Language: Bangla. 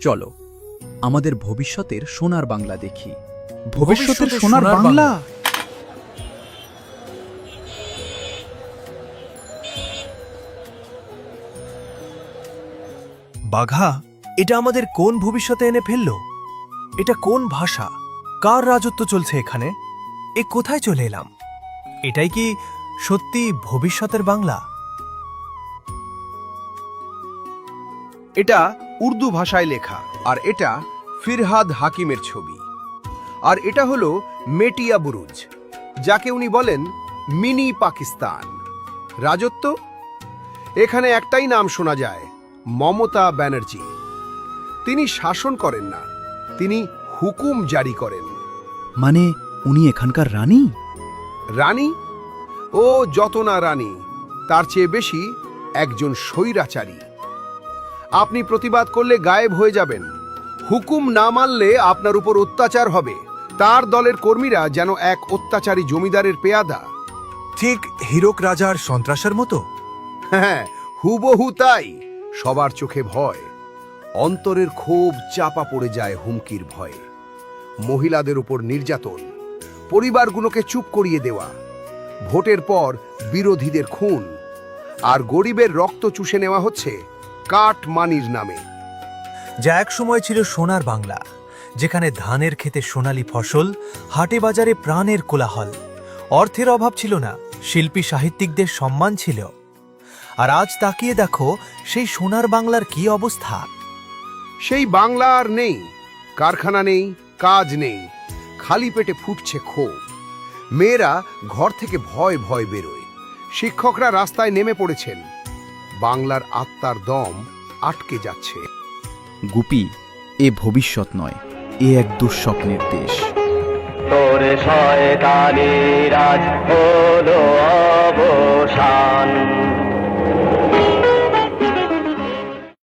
চলো আমাদের ভবিষ্যতের সোনার বাংলা দেখি। ভবিষ্যতের সোনার বাংলা? বাঘা এটা আমাদের কোন ভবিষ্যতে এনে ফেলল? এটা কোন ভাষা? কার রাজত্ব চলছে এখানে? এ কোথায় চলে এলাম? এটাই কি সত্যি ভবিষ্যতের বাংলা? এটা উর্দু ভাষায় লেখা আর এটা ফিরহাদ হাকিমের ছবি। আর এটা হলো মেটিয়া বুরুজ যাকে উনি বলেন মিনি পাকিস্তান। রাজত্ব? এখানে একটাই নাম শোনা যায় মমতা ব্যানার্জি। তিনি শাসন করেন না তিনি হুকুম জারি করেন। মানে উনি এখানকার রানী? রানী? ও যত না রানী তার চেয়ে বেশি একজন স্বৈরাচারী। আপনি প্রতিবাদ করলে গায়েব হয়ে যাবেন। হুকুম না মানলে আপনার উপর অত্যাচার হবে। তার দলের কর্মীরা যেন এক অত্যাচারী জমিদারের পেয়াদা। ঠিক হীরক রাজার সন্ত্রাসের মতো? হ্যাঁ হুবহু তাই। সবার চোখে ভয়। অন্তরের ক্ষোভ চাপা পড়ে যায় হুমকির ভয়ে। মহিলাদের উপর নির্যাতন। পরিবারগুলোকে চুপ করিয়ে দেওয়া। ভোটের পর বিরোধীদের খুন। আর গরিবের রক্ত চুষে নেওয়া হচ্ছে কাঠ মানির নামে। যা এক সময় ছিল সোনার বাংলা যেখানে ধানের ক্ষেতে সোনালী ফসল হাটে বাজারে প্রাণের কোলাহল। অর্থের অভাব ছিল না শিল্পী সাহিত্যিকদের সম্মান ছিল। আর আজ তাকিয়ে দেখো সেই সোনার বাংলার কি অবস্থা। সেই বাংলা আর নেই কারখানা নেই কাজ নেই খালি পেটে ফুটছে ক্ষোভ। মেয়েরা ঘর থেকে ভয় ভয় বেরোয় শিক্ষকরা রাস্তায় নেমে পড়েছেন বাংলার আত্মার দম আটকে যাচ্ছে। গুপি এ ভবিষ্যৎ নয় এ এক দুঃস্বপ্নের দেশ। তোর শয়তানি রাজ হলো অবসান।